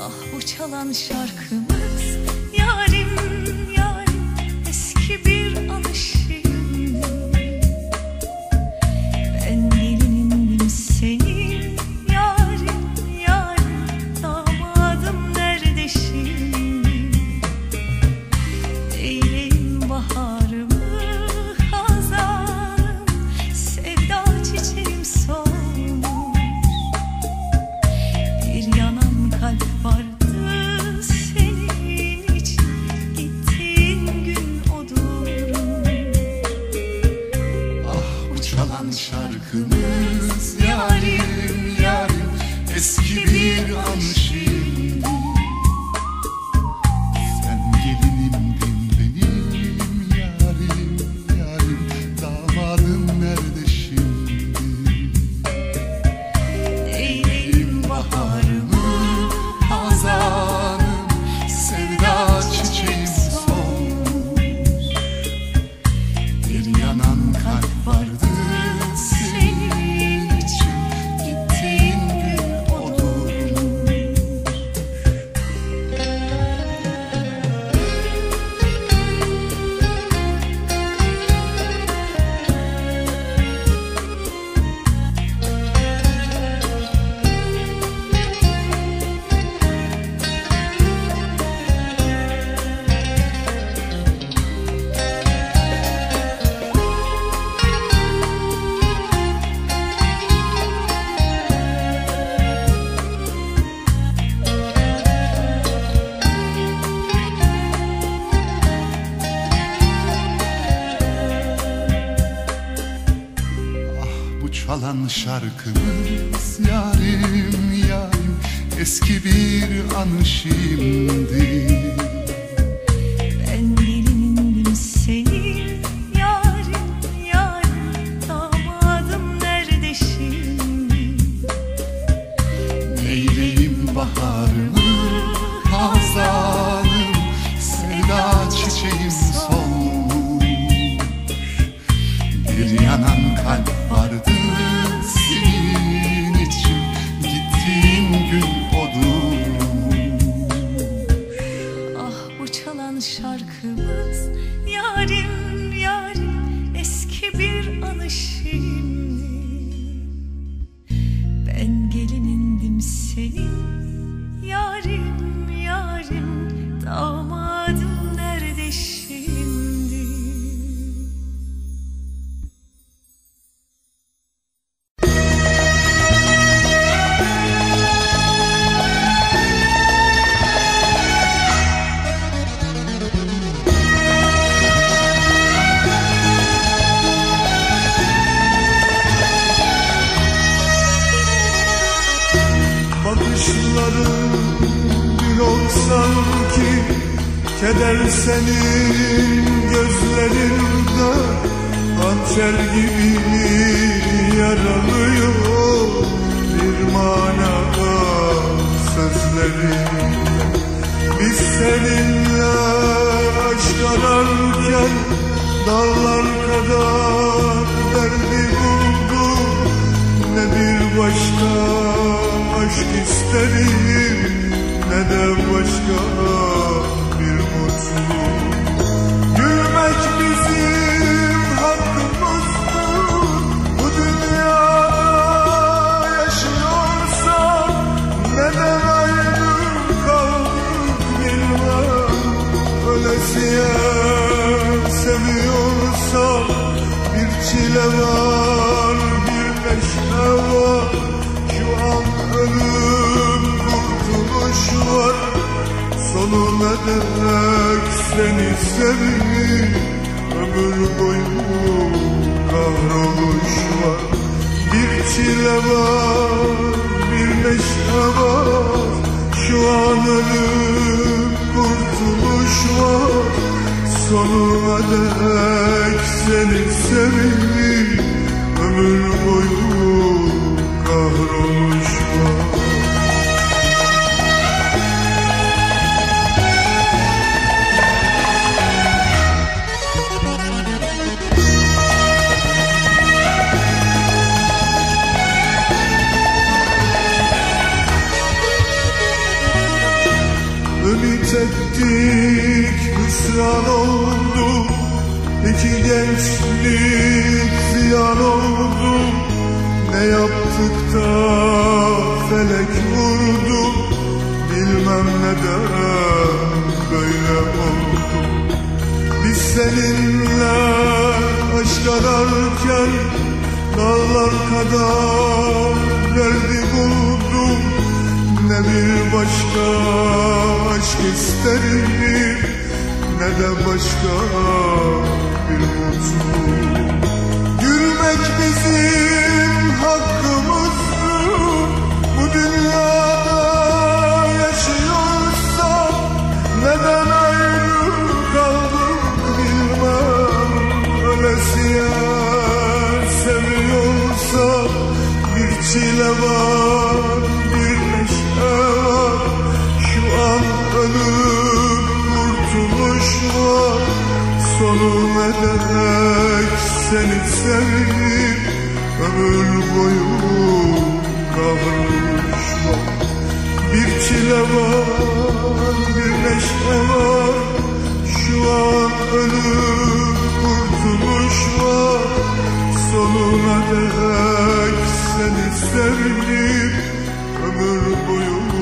Ah bu çalan şarkımız şarkımız. Yarim yarim eski bir Çalan şarkımız yarim yarim Eski bir anı şimdi seni Bakışların bir olsan ki Keder senin gözlerinde Hançer gibi yaralıyor Bir manada sözlerin. Biz seninle aşk ararken Dağlar kadar derdi bulduk ne bir başka aşk isterim. Ne de başka bir mutluluk? Gülmek bizim hakkımızdır. Bu dünyada yaşıyorsan Neden ayrı kaldık bilmem Ölesiye seviyorsan Bir çile var bir neşe var Demek seni seveyim. Ömür boyu kahroluş var Bir çile var bir neşe var. Şu an ölüm kurtuluş var Sonuna dek seni seveyim. Ömür boyu kahroluş hüsran oldu. İki gençlik ziyan oldu. Ne yaptık da felek vurdu? Bilmem neden böyle oldu. Biz seninle aşk ararken Dağlar kadar derdi buldum. Ne bir başka aşk isterim Ne de başka bir mutluluk Gülmek bizim hakkımızdı Bu dünyada yaşıyorsak Neden ayrı kaldık bilmem. Ölesiye seviyorsak Bir çile var bir neşe var. Şu an ölüm var. Sonu ne demek? Seni sevdim Ömür boyu kavruluşma Bir çile var bir neşe var. Şu an ölüm kurtuluş var. Sonuna dek seni sevdim Ömür boyu